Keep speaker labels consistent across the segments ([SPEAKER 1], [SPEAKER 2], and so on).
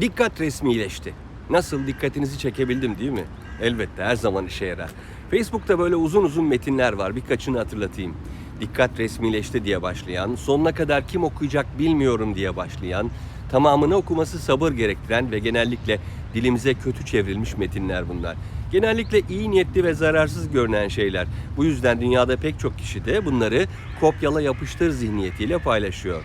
[SPEAKER 1] Dikkat resmileşti. Nasıl dikkatinizi çekebildim değil mi? Elbette her zaman işe yarar. Facebook'ta böyle uzun uzun metinler var. Birkaçını hatırlatayım. Dikkat resmileşti diye başlayan, sonuna kadar kim okuyacak bilmiyorum diye başlayan, tamamını okuması sabır gerektiren ve genellikle dilimize kötü çevrilmiş metinler bunlar. Genellikle iyi niyetli ve zararsız görünen şeyler. Bu yüzden dünyada pek çok kişi de bunları kopyala yapıştır zihniyetiyle paylaşıyor.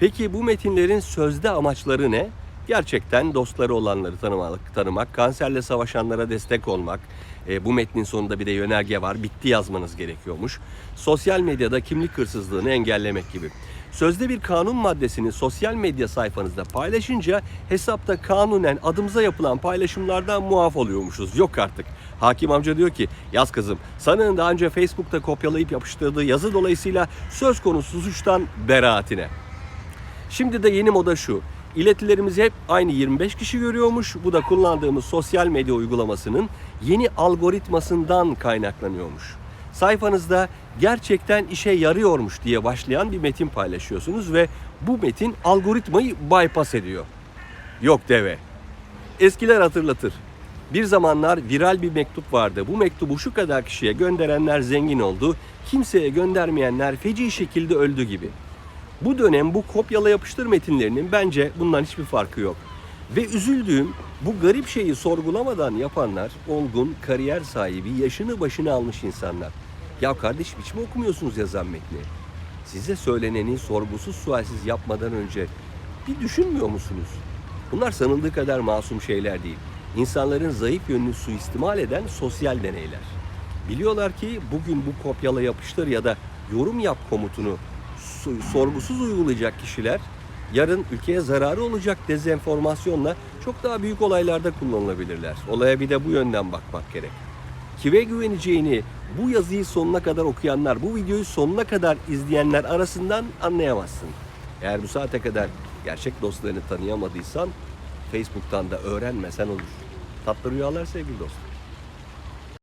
[SPEAKER 1] Peki bu metinlerin sözde amaçları ne? Gerçekten dostları olanları tanımak, tanımak kanserle savaşanlara destek olmak. E, bu metnin sonunda bir de yönerge var. Bitti yazmanız gerekiyormuş. Sosyal medyada kimlik hırsızlığını engellemek gibi. Sözde bir kanun maddesini sosyal medya sayfanızda paylaşınca hesapta kanunen adımıza yapılan paylaşımlardan muaf oluyormuşuz. Yok artık. Hakim amca diyor ki yaz kızım sanığın daha önce Facebook'ta kopyalayıp yapıştırdığı yazı dolayısıyla söz konusu suçtan beraatine. Şimdi de yeni moda şu. İletilerimizi hep aynı 25 kişi görüyormuş. Bu da kullandığımız sosyal medya uygulamasının yeni algoritmasından kaynaklanıyormuş. Sayfanızda gerçekten işe yarıyormuş diye başlayan bir metin paylaşıyorsunuz ve bu metin algoritmayı bypass ediyor. Yok deve. Eskiler hatırlatır. Bir zamanlar viral bir mektup vardı. Bu mektubu şu kadar kişiye gönderenler zengin oldu. Kimseye göndermeyenler feci şekilde öldü gibi. Bu dönem bu kopyala yapıştır metinlerinin bence bundan hiçbir farkı yok. Ve üzüldüğüm bu garip şeyi sorgulamadan yapanlar olgun, kariyer sahibi, yaşını başına almış insanlar. Ya kardeşim hiç mi okumuyorsunuz yazan metni? Size söyleneni sorgusuz sualsiz yapmadan önce bir düşünmüyor musunuz? Bunlar sanıldığı kadar masum şeyler değil. İnsanların zayıf yönünü suistimal eden sosyal deneyler. Biliyorlar ki bugün bu kopyala yapıştır ya da yorum yap komutunu su- sorgusuz uygulayacak kişiler yarın ülkeye zararı olacak dezenformasyonla çok daha büyük olaylarda kullanılabilirler. Olaya bir de bu yönden bakmak gerek. Kime güveneceğini bu yazıyı sonuna kadar okuyanlar, bu videoyu sonuna kadar izleyenler arasından anlayamazsın. Eğer bu saate kadar gerçek dostlarını tanıyamadıysan Facebook'tan da öğrenmesen olur. Tatlı rüyalar sevgili dostum.